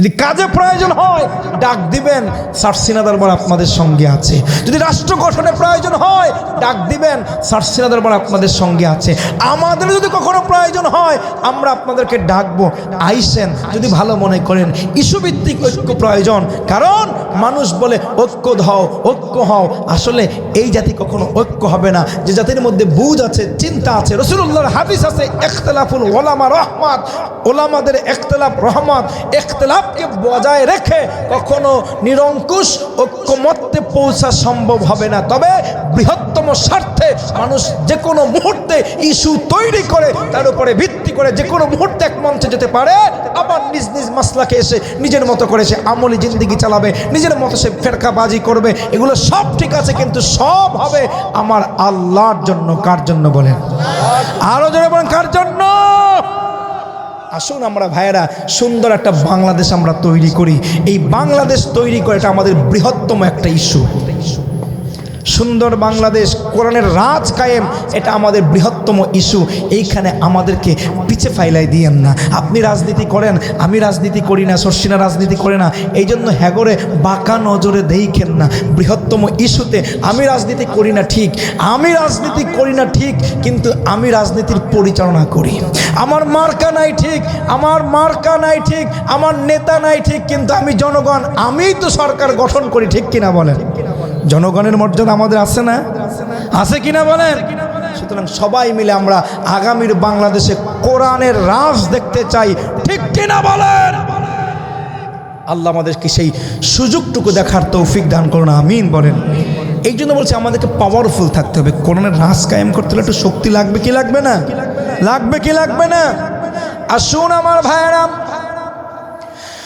যদি কাজে প্রয়োজন হয়, ডাক দিবেন। সারসিনা দরবার আপনাদের সঙ্গে আছে। যদি রাষ্ট্র গঠনে প্রয়োজন হয়, ডাক দিবেন। সারসিনা দরবার আপনাদের সঙ্গে আছে। আমাদের যদি কখনো প্রয়োজন হয়, আমরা আপনাদেরকে ডাকবো। আইসেন, যদি ভালো মনে করেন। ইস্যুভিত্তিক ঐক্য প্রয়োজন। কারণ মানুষ বলে, ঐক্য ধাও, ঐক্য হও। আসলে এই জাতি কখনো ঐক্য হবে না। যে জাতির মধ্যে বুঝ আছে, চিন্তা আছে রসুল্লাহর হাদিস আছে একতলাফুল ওলামা রহমাত। ওলামাদের একতলাফ রহমত একতলাফকে বজায় রেখে কখনো নিরঙ্কুশ ঐক্যমত্যে পৌঁছা সম্ভব হবে না। তবে বৃহত্তম স্বার্থে মানুষ যে কোনো মুহূর্তে ইস্যু তৈরি করে, তার উপরে ভিত্তি করে যে কোনো মুহূর্তে এক মঞ্চে যেতে পারে, আবার নিজ নিজ মাসলাকে এসে নিজের মতো করে সে আমলি জিন্দিগি চালাবে, নিজের মতো সে ফেরকাবাজি করবে, এগুলো সব ঠিক আছে, কিন্তু সব হবে আমার আল্লাহর জন্য। কার জন্য বলেন? আরও জোরে বলেন, কার জন্য? আসুন আমরা ভাইয়েরা, সুন্দর একটা বাংলাদেশ আমরা তৈরি করি। এই বাংলাদেশ তৈরি করে এটা আমাদের বৃহত্তম একটা ইস্যু। সুন্দর বাংলাদেশ, কোরআনের রাজ কায়েম, এটা আমাদের বৃহত্তম ইস্যু এইখানে আমাদেরকে পিছে ফাইলাই দিয়েন না। আপনি রাজনীতি করেন, আমি রাজনীতি করি না, শর্ষিনা রাজনীতি করে না। এই জন্য হ্যাগরে বাঁকা নজরে দেখেন না। বৃহত্তম ইস্যুতে আমি রাজনীতি করি না ঠিক, আমি রাজনীতি করি না ঠিক, কিন্তু আমি রাজনীতির পরিচালনা করি। আমার মার্কা নাই ঠিক, আমার মার্কা নাই ঠিক, আমার নেতা নাই ঠিক, কিন্তু আমি জনগণ, আমিই তো সরকার গঠন করি, ঠিক কিনা বলেন? জনগণের মর্যাদা আমাদের আছে না? আছে কিনা বলেন? সুতরাং সবাই মিলে আমরা আগামীর বাংলাদেশে কোরআনের রাজ দেখতে চাই। ঠিক কিনা বলেন? আল্লাহ আমাদেরকে সেই সুযোগটুকু দেখার তৌফিক দান করুন, আমিন বলেন। এই জন্য বলছি আমাদেরকে পাওয়ারফুল থাকতে হবে। কোরআনের রাজ কায়েম করতে হলে একটু শক্তি লাগবে কি লাগবে না? লাগবে কি লাগবে না? আর আসুন আমার ভাইয়েরাম